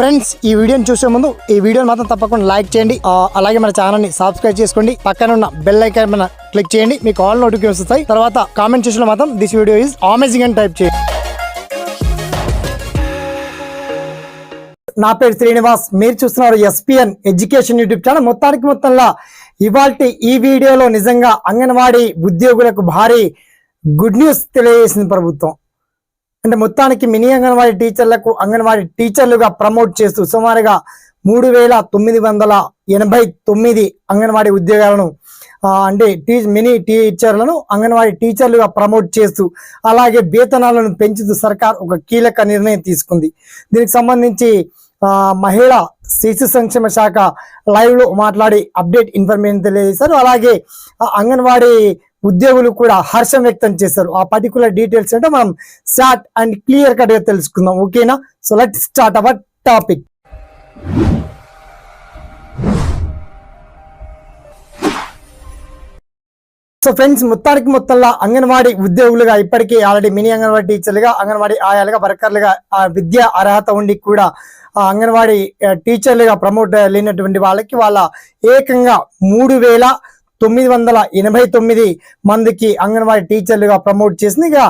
Friends ఈ వీడియోని చూసే ముందు ఈ వీడియోని మాత్రం తప్పకుండా లైక్ చేయండి. అలాగే మన ఛానల్ని సబ్స్క్రైబ్ చేసుకోండి. పక్కన ఉన్న బెల్ ఐకాన్ మన క్లిక్ చేయండి. మీకు ఆల్ నోటిఫికేషన్స్ వస్తాయి. తర్వాత కామెంట్ చేసిన మాత్రం దిస్ వీడియో ఈజ్ అమేజింగ్ అని టైప్ చేయండి. నా పేరు శ్రీనివాస్. మీరు చూస్తున్నారు ఎస్పిఎన్ ఎడ్యుకేషన్ యూట్యూబ్ ఛానల్. మొత్తానికి మొత్తంలో ఇవాళ ఈ వీడియోలో నిజంగా అంగన్వాడీ ఉద్యోగులకు భారీ గుడ్ న్యూస్ తెలియజేసింది ప్రభుత్వం. అంటే మొత్తానికి మినీ అంగన్వాడీ టీచర్లకు అంగన్వాడీ టీచర్లుగా ప్రమోట్ చేస్తూ సుమారుగా మూడు వేల తొమ్మిది వందల ఎనభై తొమ్మిది అంగన్వాడీ ఉద్యోగాలను అంటే టీ మినీ టీచర్లను అంగన్వాడీ టీచర్లుగా ప్రమోట్ చేస్తూ అలాగే వేతనాలను పెంచుతూ సర్కార్ ఒక కీలక నిర్ణయం తీసుకుంది. దీనికి సంబంధించి మహిళా శిశు సంక్షేమ శాఖ లైవ్లో మాట్లాడి అప్డేట్ ఇన్ఫర్మేషన్ తెలియజేశారు. అలాగే ఆ, అంగన్వాడీ ఉద్యోగులు కూడా హర్షం వ్యక్తం చేశారు. ఆ పర్టికులర్ డీటెయిల్స్ అంటే మనం షార్ట్ అండ్ క్లియర్ కట్గా తెలుసుకుందాం. ఓకేనా? So let start our topic so friends మొత్తానికి మొత్తంలో అంగన్వాడీ ఉద్యోగులుగా ఇప్పటికీ ఆల్రెడీ మినీ అంగన్వాడీ టీచర్లుగా అంగన్వాడీ ఆయాలుగా వర్కర్లుగా ఆ విద్యా అర్హత ఉండి కూడా ఆ అంగన్వాడీ టీచర్లుగా ప్రమోట్ లేనటువంటి వాళ్ళకి వాళ్ళ ఏకంగా మూడు వేల తొమ్మిది వందల ఎనభై తొమ్మిది మందికి అంగన్వాడీ టీచర్లుగా ప్రమోట్ చేసింది. ఇక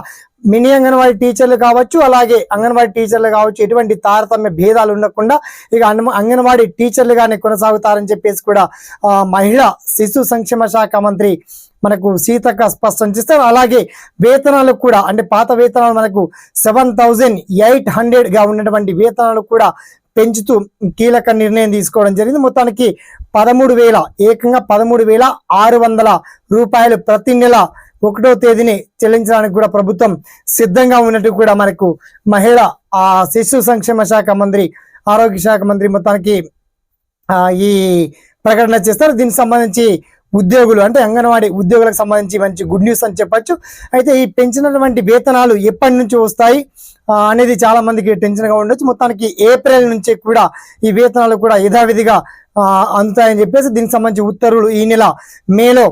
మినీ అంగన్వాడీ టీచర్లు కావచ్చు అలాగే అంగన్వాడీ టీచర్లు కావచ్చు ఎటువంటి తారతమ్య భేదాలు ఉండకుండా ఇక అంగన్వాడీ టీచర్లుగానే కొనసాగుతారని చెప్పేసి కూడా మహిళా శిశు సంక్షేమ శాఖ మంత్రి మనకు సీతక్క స్పష్టం చేస్తారు. అలాగే వేతనాలు కూడా అంటే పాత వేతనాలు మనకు సెవెన్ థౌజండ్ ఎయిట్ హండ్రెడ్గా ఉన్నటువంటి వేతనాలు కూడా పెంచుతూ కీలక నిర్ణయం తీసుకోవడం జరిగింది. మొత్తానికి పదమూడు వేల ఏకంగా పదమూడు వేల ఆరు వందల రూపాయలు ప్రతి నెల ఒకటో తేదీని చెల్లించడానికి కూడా ప్రభుత్వం సిద్ధంగా ఉన్నట్టు కూడా మనకు మహిళ ఆ శిశు సంక్షేమ శాఖ మంత్రి ఆరోగ్య శాఖ మంత్రి మొత్తానికి ఈ ప్రకటన చేస్తారు. దీనికి సంబంధించి ఉద్యోగులు అంటే అంగన్వాడీ ఉద్యోగులకు సంబంధించి మంచి గుడ్ న్యూస్ అని చెప్పచ్చు. అయితే ఈ పెంచినటువంటి వేతనాలు ఎప్పటి నుంచి వస్తాయి? అనేది చాలా మందికి టెన్షన్గా ఉండొచ్చు. మొత్తానికి ఏప్రిల్ నుంచి కూడా ఈ వేతనాలు కూడా యథావిధిగా అందుతాయని చెప్పేసి దీనికి సంబంధించి ఉత్తర్వులు ఈ నెల మేలో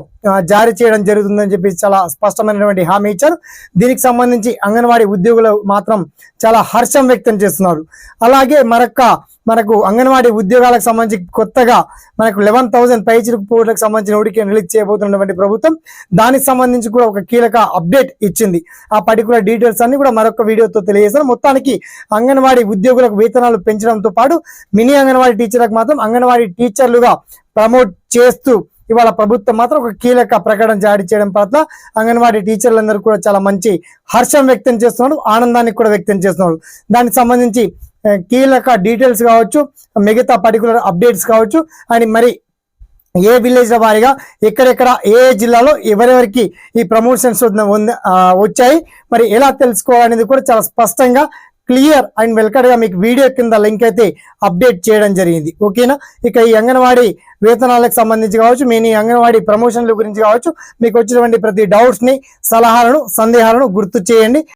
జారీ చేయడం జరుగుతుందని చెప్పేసి చాలా స్పష్టమైనటువంటి హామీ ఇచ్చారు. దీనికి సంబంధించి అంగన్వాడీ ఉద్యోగులు మాత్రం చాలా హర్షం వ్యక్తం చేస్తున్నారు. అలాగే మరొక మనకు అంగన్వాడీ ఉద్యోగాలకు సంబంధించి కొత్తగా మనకు లెవెన్ థౌసండ్ పైచిలకు పోర్టులకు సంబంధించిన ఉడికి రిలీజ్ చేయబోతున్నటువంటి ప్రభుత్వం దానికి సంబంధించి కూడా ఒక కీలక అప్డేట్ ఇచ్చింది. ఆ పర్టికులర్ డీటెయిల్స్ అన్ని కూడా మరొక వీడియోతో తెలియజేస్తాను. మొత్తానికి అంగన్వాడీ ఉద్యోగులకు వేతనాలు పెంచడంతో పాటు మినీ అంగన్వాడీ టీచర్లకు మాత్రం అంగన్వాడీ టీచర్లుగా ప్రమోట్ చేస్తూ ఇవాళ ప్రభుత్వం మాత్రం ఒక కీలక ప్రకటన జారీ చేయడం పట్ల అంగన్వాడీ టీచర్లందరూ కూడా చాలా మంచి హర్షం వ్యక్తం చేస్తున్నారు. ఆనందాన్ని కూడా వ్యక్తం చేస్తున్నారు. దానికి సంబంధించి కీలక డీటెయిల్స్ కావచ్చు మిగతా పర్టికులర్ అప్డేట్స్ కావచ్చు. అని మరి ఏ విలేజ్ వారిగా ఎక్కడెక్కడ ఏ జిల్లాలో ఎవరెవరికి ఈ ప్రమోషన్స్ వచ్చాయి మరి ఎలా తెలుసుకోవాలనేది కూడా చాలా స్పష్టంగా క్లియర్ అండ్ వెల్కడ్గా మీకు వీడియో కింద లింక్ అయితే అప్డేట్ చేయడం జరిగింది. ఓకేనా ఇక ఈ అంగన్వాడీ వేతనాలకు సంబంధించి కావచ్చు మీ అంగన్వాడీ ప్రమోషన్ల గురించి కావచ్చు మీకు వచ్చినటువంటి ప్రతి డౌట్స్ని సలహాలను సందేహాలను గుర్తు చేయండి.